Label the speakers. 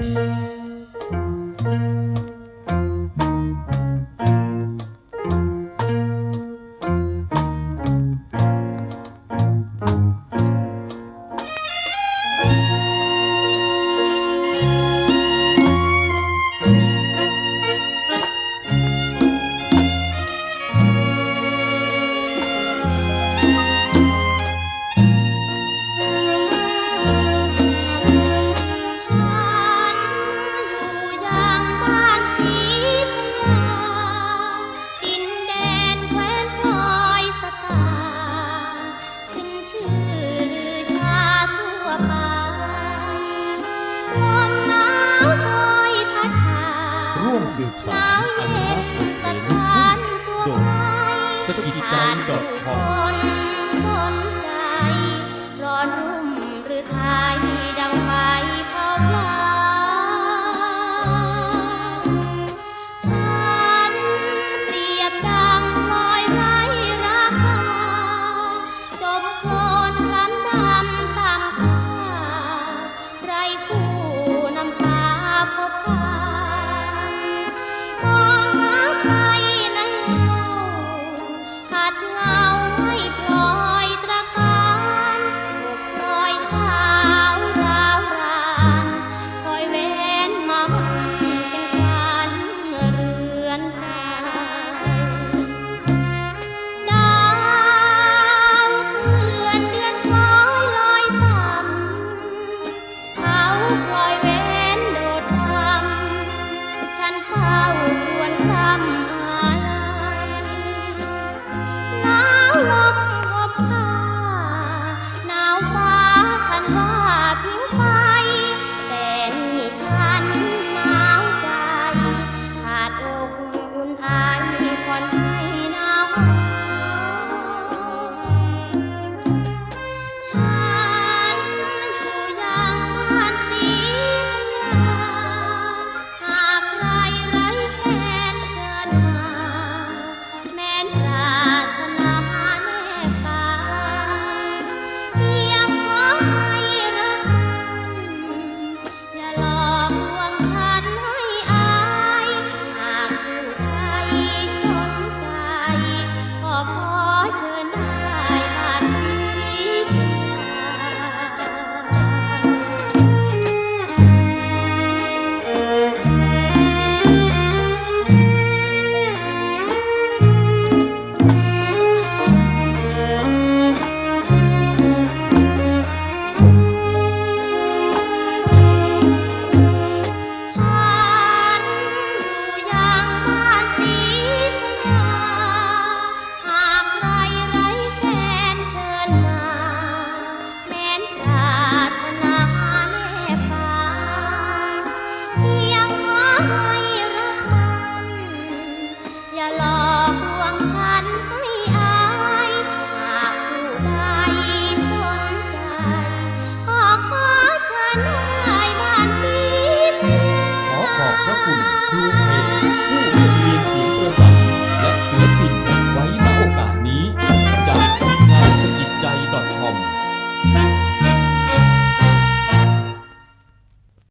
Speaker 1: Música สื
Speaker 2: บสา
Speaker 1: ร
Speaker 2: อันรัก
Speaker 1: จ
Speaker 2: งาป็
Speaker 1: นรุ่ง
Speaker 2: โดดสกิ
Speaker 1: ดใจกับคน